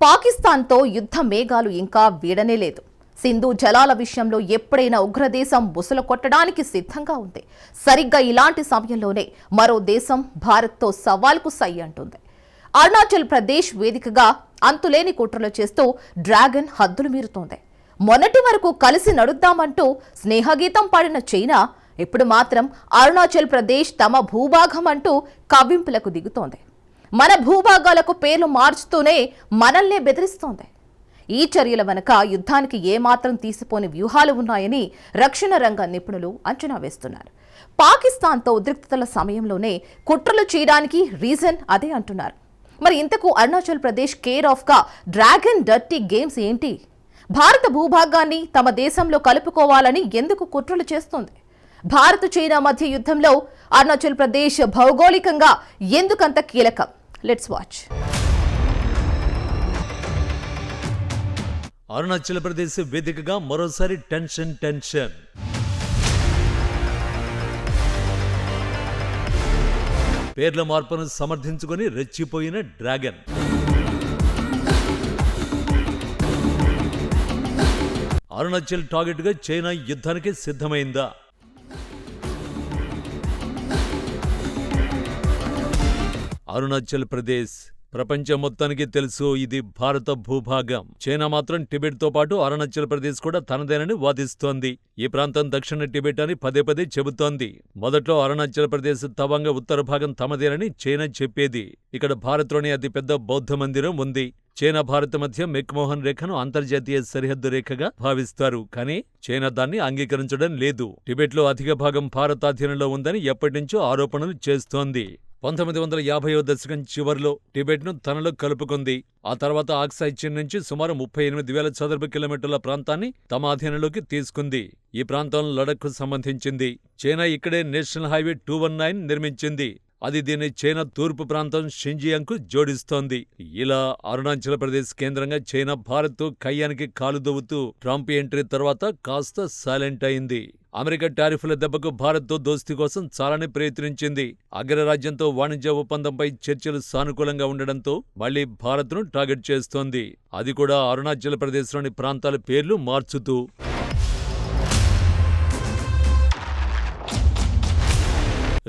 పాకిస్తాన్తో యుద్ధ మేఘాలు ఇంకా వీడనే లేదు. సింధు జలాల విషయంలో ఎప్పుడైనా ఉగ్రదేశం బుసలు కొట్టడానికి సిద్ధంగా ఉంది. సరిగ్గా ఇలాంటి సమయంలోనే మరో దేశం భారత్తో సవాల్కు సై అంటుంది. అరుణాచల్ ప్రదేశ్ వేదికగా అంతులేని కుట్రలు చేస్తూ డ్రాగన్ హద్దులు మీరుతోంది. మొన్నటి వరకు కలిసి నడుద్దామంటూ స్నేహగీతం పాడిన చైనా ఇప్పుడు మాత్రం అరుణాచల్ ప్రదేశ్ తమ భూభాగం అంటూ కవ్వింపులకు దిగుతోంది. మన భూభాగాలకు పేర్లు మార్చుతూనే మనల్నే బెదిరిస్తోంది. ఈ చర్యల వెనుక యుద్ధానికి ఏమాత్రం తీసిపోని వ్యూహాలు ఉన్నాయని రక్షణ రంగ నిపుణులు అంచనా వేస్తున్నారు. పాకిస్తాన్తో ఉద్రిక్తతల సమయంలోనే కుట్రలు చేయడానికి రీజన్ అదే అంటున్నారు. మరి ఇంతకు అరుణాచల్ ప్రదేశ్ కేర్ ఆఫ్గా డ్రాగన్ డర్టీ గేమ్స్ ఏంటి? భారత భూభాగాన్ని తమ దేశంలో కలుపుకోవాలని ఎందుకు కుట్రలు చేస్తోంది? భారత్ చైనా మధ్య యుద్ధంలో అరుణాచల్ ప్రదేశ్ భౌగోళికంగా ఎందుకంత కీలకం? లెట్స్ వాచ్ అరుణాచల్ ప్రదేశ్ వేదికగా మరోసారి టెన్షన్ టెన్షన్. పేర్ల మార్పును సమర్థించుకొని రెచ్చిపోయిన డ్రాగన్. అరుణాచల్ టార్గెట్గా చైనా యుద్ధానికి సిద్ధమైందా? అరుణాచల్ ప్రదేశ్. ప్రపంచం మొత్తానికి తెలుసు ఇది భారత భూభాగం. చైనా మాత్రం టిబెట్తో పాటు అరుణాచల్ ప్రదేశ్ కూడా తనదేనని వాదిస్తోంది. ఈ ప్రాంతం దక్షిణ టిబెట్ అని పదే పదే చెబుతోంది. మొదట్లో అరుణాచల్ ప్రదేశ్ తవంగ ఉత్తర భాగం తమదేనని చైనా చెప్పేది. ఇక్కడ భారత్లోని అతిపెద్ద బౌద్ధ మందిరం ఉంది. చైనా భారత్ మధ్య మెక్మోహన్ రేఖను అంతర్జాతీయ సరిహద్దు రేఖగా భావిస్తారు. కానీ చైనా దాన్ని అంగీకరించడం లేదు. టిబెట్లో అధిక భాగం భారత అధీనంలో ఉందని ఎప్పటినుంచో ఆరోపణలు చేస్తోంది. పంతొమ్మిది వందల యాభైవ దశకం చివరిలో టిబెట్ను తనలో కలుపుకుంది. ఆ తర్వాత ఆక్సాయ్ చీన్ నుంచి సుమారు ముప్పై ఎనిమిది వేల చదరపు కిలోమీటర్ల ప్రాంతాన్ని తమ అధీనంలోకి తీసుకుంది. ఈ ప్రాంతం లడఖ్కు సంబంధించింది. చైనా ఇక్కడే national highway two one nine నిర్మించింది. అది దీన్ని చైనా తూర్పు ప్రాంతం షింజియాంగ్కు జోడిస్తోంది. ఇలా అరుణాచల్ ప్రదేశ్ కేంద్రంగా చైనా భారత్ కయ్యానికి కాలు దువ్వుతూ ట్రంప్ ఎంట్రీ తర్వాత కాస్త సైలెంట్ అయింది. అమెరికా టారిఫ్ల దెబ్బకు భారత్తో దోస్తి కోసం చాలానే ప్రయత్నించింది. అగ్రరాజ్యంతో వాణిజ్య ఒప్పందంపై చర్చలు సానుకూలంగా ఉండడంతో మళ్ళీ భారత్ను టార్గెట్ చేస్తోంది. అది కూడా అరుణాచల్ ప్రదేశ్లోని ప్రాంతాల పేర్లు మార్చుతూ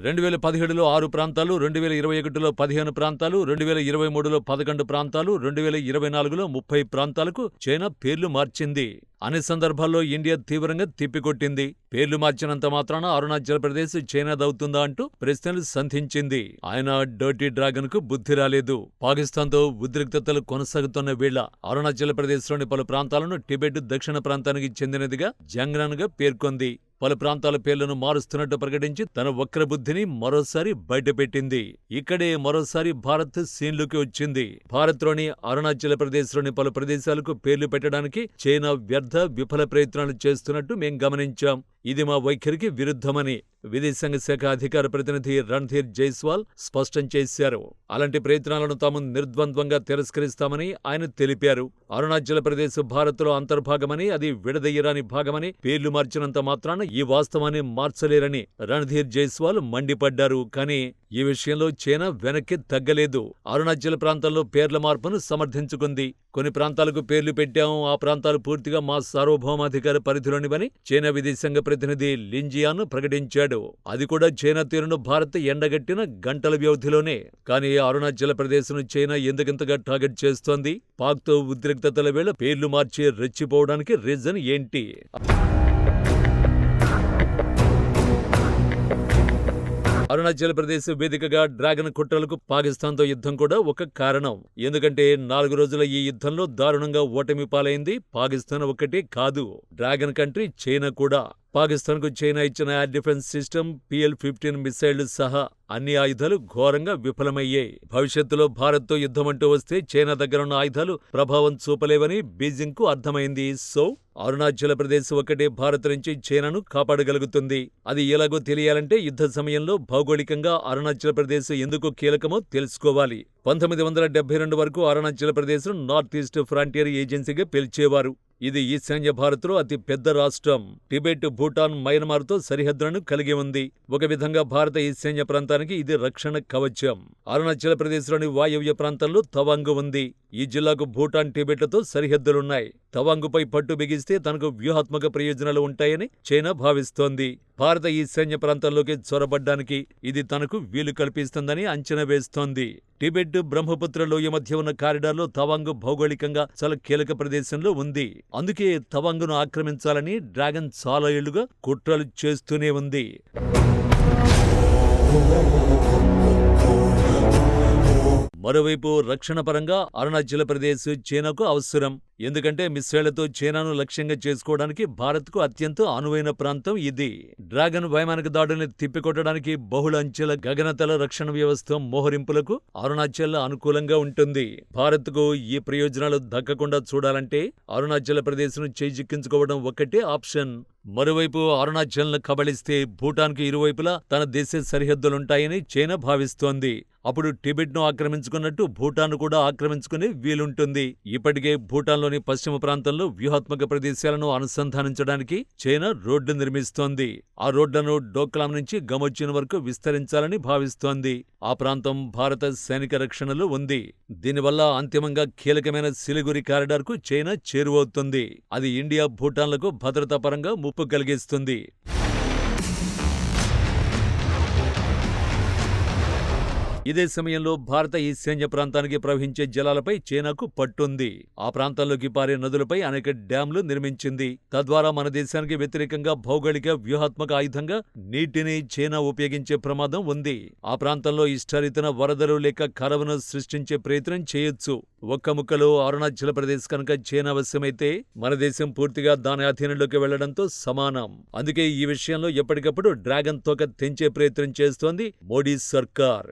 రెండు వేల పదిహేడులో ఆరు ప్రాంతాలు రెండు వేల ఇరవై ఒకటిలో పదిహేను ప్రాంతాలు రెండు వేల ఇరవై మూడులో పదకొండు ప్రాంతాలు రెండు వేల ఇరవై నాలుగులో ముప్పై ప్రాంతాలకు చైనా పేర్లు మార్చింది. అన్ని సందర్భాల్లో ఇండియా తీవ్రంగా తిప్పికొట్టింది. పేర్లు మార్చినంత మాత్రాన అరుణాచల్ ప్రదేశ్ చైనాదవుతుందా అంటూ ప్రశ్నలు సంధించింది. ఆయన డర్టీ డ్రాగన్కు బుద్ధి రాలేదు. పాకిస్తాన్తో ఉద్రిక్తతలు కొనసాగుతున్న వేళ అరుణాచల్ ప్రదేశ్లోని పలు ప్రాంతాలను టిబెట్ దక్షిణ ప్రాంతానికి చెందినదిగా జంగ్రాన్గా పేర్కొంది. పలు ప్రాంతాల పేర్లను మారుస్తున్నట్టు ప్రకటించి తన వక్రబుద్ధిని మరోసారి బయటపెట్టింది. ఇక్కడే మరోసారి భారత్ సీన్లోకి వచ్చింది. భారత్లోని అరుణాచల్ ప్రదేశ్లోని పలు ప్రదేశాలకు పేర్లు పెట్టడానికి చైనా వ్యర్థ విఫల ప్రయత్నాలు చేస్తున్నట్టు మేం గమనించాం. ఇది మా వైఖరికి విరుద్ధమని విదేశాంగ శాఖ అధికార ప్రతినిధి రణ్ధీర్ జైస్వాల్ స్పష్టం చేశారు. అలాంటి ప్రయత్నాలను తాము నిర్ద్వంద్వంగా తిరస్కరిస్తామని ఆయన తెలిపారు. అరుణాచల్ ప్రదేశ్ భారత్లో అంతర్భాగమని అది విడదయ్యరాని భాగమని పేర్లు మార్చినంత మాత్రాన ఈ వాస్తవాన్ని మార్చలేరని రణ్ధీర్ జైస్వాల్ మండిపడ్డారు. కానీ ఈ విషయంలో చైనా వెనక్కి తగ్గలేదు. అరుణాచల్ ప్రాంతంలో పేర్ల మార్పును సమర్థించుకుంది. కొన్ని ప్రాంతాలకు పేర్లు పెట్టాం ఆ ప్రాంతాలు పూర్తిగా మా సార్వభౌమాధికార పరిధిలోనివని చైనా విదేశాంగ ప్రతినిధి లింజియాన్ ప్రకటించాడు. అది కూడా చైనా తీరును భారత్ ఎండగట్టిన గంటల వ్యవధిలోనే. కానీ అరుణాచల్ ప్రదేశ్ను చైనా ఎందుకింతగా టార్గెట్ చేస్తోంది? పాక్తో ఉద్రిక్తతల వేళ పేర్లు మార్చి రెచ్చిపోవడానికి రీజన్ ఏంటి? అరుణాచల్ ప్రదేశ్ వేదికగా డ్రాగన్ కుట్రలకు పాకిస్తాన్తో యుద్ధం కూడా ఒక కారణం. ఎందుకంటే నాలుగు రోజుల ఈ యుద్ధంలో దారుణంగా ఓటమి పాలైంది. పాకిస్తాన్ ఒక్కటే కాదు డ్రాగన్ కంట్రీ చైనా కూడా. పాకిస్తాన్కు చైనా ఇచ్చిన air defence system PL fifteen మిసైళ్ళు సహా అన్ని ఆయుధాలు ఘోరంగా విఫలమయ్యాయి. భవిష్యత్తులో భారత్తో యుద్ధమంటూ వస్తే చైనా దగ్గరున్న ఆయుధాలు ప్రభావం చూపలేవని బీజింగ్కు అర్థమైంది. సో అరుణాచల్ ప్రదేశ్ ఒకటే భారత్ నుంచి చైనాను కాపాడగలుగుతుంది. అది ఎలాగో తెలియాలంటే యుద్ధ సమయంలో భౌగోళికంగా అరుణాచల్ ప్రదేశ్ ఎందుకు కీలకమో తెలుసుకోవాలి. పంతొమ్మిది వందల డెబ్బై రెండు వరకు Arunachal Pradesh north east frontier ఏజెన్సీగా పిలిచేవారు. ఇది ఈశాన్య భారత్లో అతి పెద్ద రాష్ట్రం. టిబెట్ భూటాన్ మయన్మార్తో సరిహద్దులను కలిగి ఉంది. ఒక విధంగా భారత ఈశాన్య ప్రాంతానికి ఇది రక్షణ కవచం. అరుణాచల్ ప్రదేశ్లోని వాయవ్య ప్రాంతంలో తవాంగ్ ఉంది. ఈ జిల్లాకు భూటాన్ టిబెట్లతో సరిహద్దులున్నాయి. తవాంగుపై పట్టు బిగిస్తే తనకు వ్యూహాత్మక ప్రయోజనాలు ఉంటాయని చైనా భావిస్తోంది. భారత ఈశాన్య ప్రాంతంలోకి చొరబడ్డానికి ఇది తనకు వీలు కల్పిస్తుందని అంచనా వేస్తోంది. టిబెట్ బ్రహ్మపుత్ర లోయ మధ్య ఉన్న కారిడార్లో తవాంగ్ భౌగోళికంగా చాలా కీలక ప్రదేశంలో ఉంది. అందుకే తవాంగును ఆక్రమించాలని డ్రాగన్ చాలా ఏళ్ళుగా కుట్రలు చేస్తూనే ఉంది. మరోవైపు రక్షణ పరంగా అరుణాచల్ ప్రదేశ్ చైనాకు అవసరం. ఎందుకంటే మిస్సైళ్ళతో చైనాను లక్ష్యంగా చేసుకోవడానికి భారత్కు అత్యంత అనువైన ప్రాంతం ఇది. డ్రాగన్ వైమానిక దాడుల్ని తిప్పికొట్టడానికి బహుళ అంచెల గగనతల రక్షణ వ్యవస్థ మోహరింపులకు అరుణాచల్ అనుకూలంగా ఉంటుంది. భారత్కు ఈ ప్రయోజనాలు దక్కకుండా చూడాలంటే అరుణాచల్ ప్రదేశ్ను చేజిక్కించుకోవడం ఒక్కటే ఆప్షన్. మరోవైపు అరుణాచల్ను కబళిస్తే భూటాన్కు ఇరువైపులా తన దేశ సరిహద్దులుంటాయని చైనా భావిస్తోంది. అప్పుడు టిబెట్ను ఆక్రమించుకున్నట్టు భూటాన్ కూడా ఆక్రమించుకునే వీలుంటుంది. ఇప్పటికే భూటాన్లోని పశ్చిమ ప్రాంతంలో వ్యూహాత్మక ప్రదేశాలను అనుసంధానించడానికి చైనా రోడ్డు నిర్మిస్తోంది. ఆ రోడ్లను డోక్లాం నుంచి గమొచ్చిన వరకు విస్తరించాలని భావిస్తోంది. ఆ ప్రాంతం భారత సైనిక రక్షణలో ఉంది. దీనివల్ల అంతిమంగా కీలకమైన సిలిగురి కారిడార్కు చైనా చేరువవుతుంది. అది ఇండియా భూటాన్లకు భద్రతా పరంగా ముప్పు కలిగిస్తుంది. ఇదే సమయంలో భారత ఈశాన్య ప్రాంతానికి ప్రవహించే జలాలపై చైనాకు పట్టుంది. ఆ ప్రాంతాల్లోకి పారే నదులపై అనేక డ్యాంలు నిర్మించింది. తద్వారా మన దేశానికి వ్యతిరేకంగా భౌగోళిక వ్యూహాత్మక ఆయుధంగా నీటిని చైనా ఉపయోగించే ప్రమాదం ఉంది. ఆ ప్రాంతంలో ఇష్టారీతన వరదలు లేక కరవును సృష్టించే ప్రయత్నం చేయొచ్చు. ఒక్క ముక్కలో అరుణాచల్ ప్రదేశ్ కనుక చైనా వశమైతే మన దేశం పూర్తిగా దాని అధీనంలోకి వెళ్ళడంతో సమానం. అందుకే ఈ విషయంలో ఎప్పటికప్పుడు డ్రాగన్ తోక తెంచే ప్రయత్నం చేస్తోంది మోడీ సర్కార్.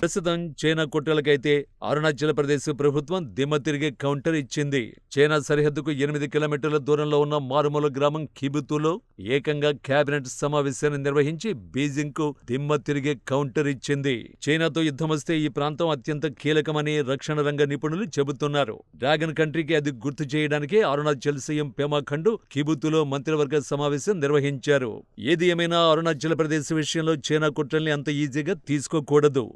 ప్రస్తుతం చైనా కుట్రలకైతే అరుణాచల్ ప్రదేశ్ ప్రభుత్వం దిమ్మ తిరిగే కౌంటర్ ఇచ్చింది. చైనా సరిహద్దుకు ఎనిమిది కిలోమీటర్ల దూరంలో ఉన్న మారుమూల గ్రామం కిబుతులో ఏకంగా కేబినెట్ సమావేశాన్ని నిర్వహించి బీజింగ్కు దిమ్మ తిరిగే కౌంటర్ ఇచ్చింది. చైనాతో యుద్ధం వస్తే ఈ ప్రాంతం అత్యంత కీలకమని రక్షణ రంగ నిపుణులు చెబుతున్నారు. డ్రాగన్ కంట్రీకి అది గుర్తు చేయడానికి అరుణాచల్ సీఎం పెమా ఖండు కిబుతులో మంత్రివర్గ సమావేశం నిర్వహించారు. ఏది ఏమైనా అరుణాచల్ ప్రదేశ్ విషయంలో చైనా కుట్రల్ని అంత ఈజీగా తీసుకోకూడదు.